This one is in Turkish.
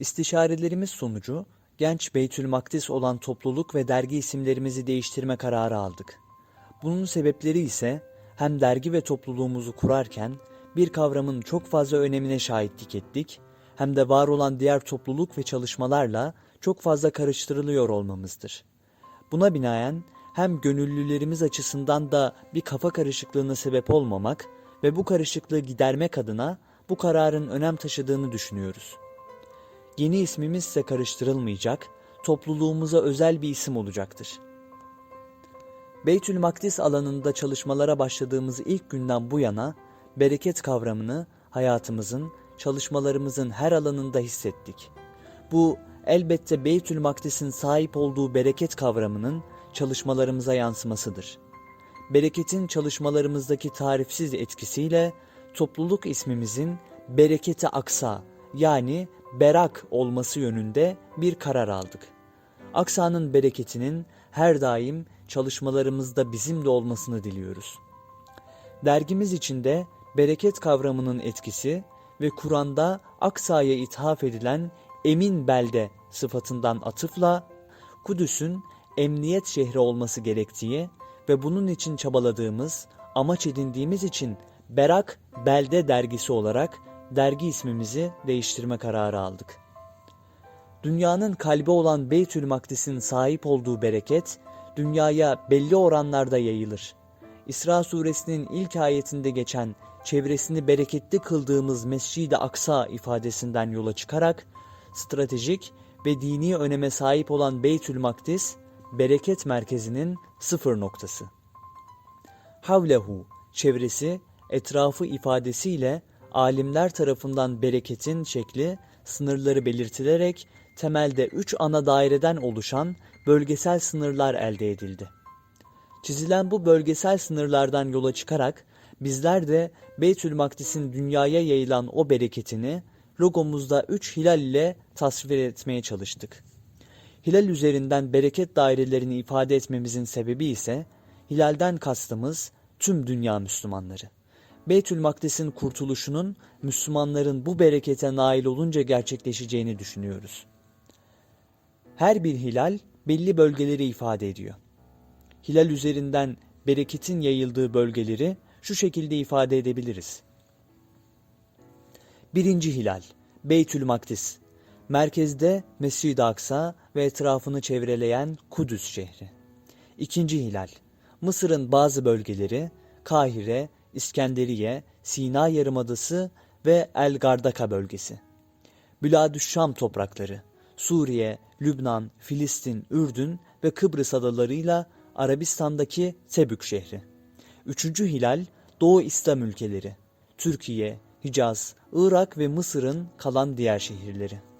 İstişarelerimiz sonucu genç Beytül Makdis olan topluluk ve dergi isimlerimizi değiştirme kararı aldık. Bunun sebepleri ise hem dergi ve topluluğumuzu kurarken bir kavramın çok fazla önemine şahitlik ettik, hem de var olan diğer topluluk ve çalışmalarla çok fazla karıştırılıyor olmamızdır. Buna binaen hem gönüllülerimiz açısından da bir kafa karışıklığına sebep olmamak ve bu karışıklığı gidermek adına bu kararın önem taşıdığını düşünüyoruz. Yeni ismimiz ise karıştırılmayacak, topluluğumuza özel bir isim olacaktır. Beytül Makdis alanında çalışmalara başladığımız ilk günden bu yana bereket kavramını hayatımızın, çalışmalarımızın her alanında hissettik. Bu elbette Beytül Makdis'in sahip olduğu bereket kavramının çalışmalarımıza yansımasıdır. Bereketin çalışmalarımızdaki tarifsiz etkisiyle topluluk ismimizin bereketi aksa yani berak olması yönünde bir karar aldık. Aksa'nın bereketinin her daim çalışmalarımızda bizimle olmasını diliyoruz. Dergimiz içinde bereket kavramının etkisi ve Kur'an'da Aksa'ya ithaf edilen emin belde sıfatından atıfla Kudüs'ün emniyet şehri olması gerektiği ve bunun için çabaladığımız, amaç edindiğimiz için Berak Belde dergisi olarak dergi ismimizi değiştirme kararı aldık. Dünyanın kalbi olan Beytül Makdis'in sahip olduğu bereket, dünyaya belli oranlarda yayılır. İsra suresinin ilk ayetinde geçen çevresini bereketli kıldığımız Mescid-i Aksa ifadesinden yola çıkarak stratejik ve dini öneme sahip olan Beytül Makdis, bereket merkezinin sıfır noktası. Havlehu, çevresi, etrafı ifadesiyle alimler tarafından bereketin şekli, sınırları belirtilerek temelde üç ana daireden oluşan bölgesel sınırlar elde edildi. Çizilen bu bölgesel sınırlardan yola çıkarak bizler de Beytül Makdis'in dünyaya yayılan o bereketini logomuzda üç hilal ile tasvir etmeye çalıştık. Hilal üzerinden bereket dairelerini ifade etmemizin sebebi ise hilalden kastımız tüm dünya Müslümanları. Beytül Makdis'in kurtuluşunun Müslümanların bu berekete nail olunca gerçekleşeceğini düşünüyoruz. Her bir hilal belli bölgeleri ifade ediyor. Hilal üzerinden bereketin yayıldığı bölgeleri şu şekilde ifade edebiliriz. Birinci hilal, Beytül Makdis. Merkezde Mescid-i Aksa ve etrafını çevreleyen Kudüs şehri. İkinci hilal, Mısır'ın bazı bölgeleri, Kahire, İskenderiye, Sina Yarımadası ve El Gardaka bölgesi. Büladüş-Şam toprakları, Suriye, Lübnan, Filistin, Ürdün ve Kıbrıs adalarıyla Arabistan'daki Tebük şehri. Üçüncü hilal Doğu İslam ülkeleri, Türkiye, Hicaz, Irak ve Mısır'ın kalan diğer şehirleri.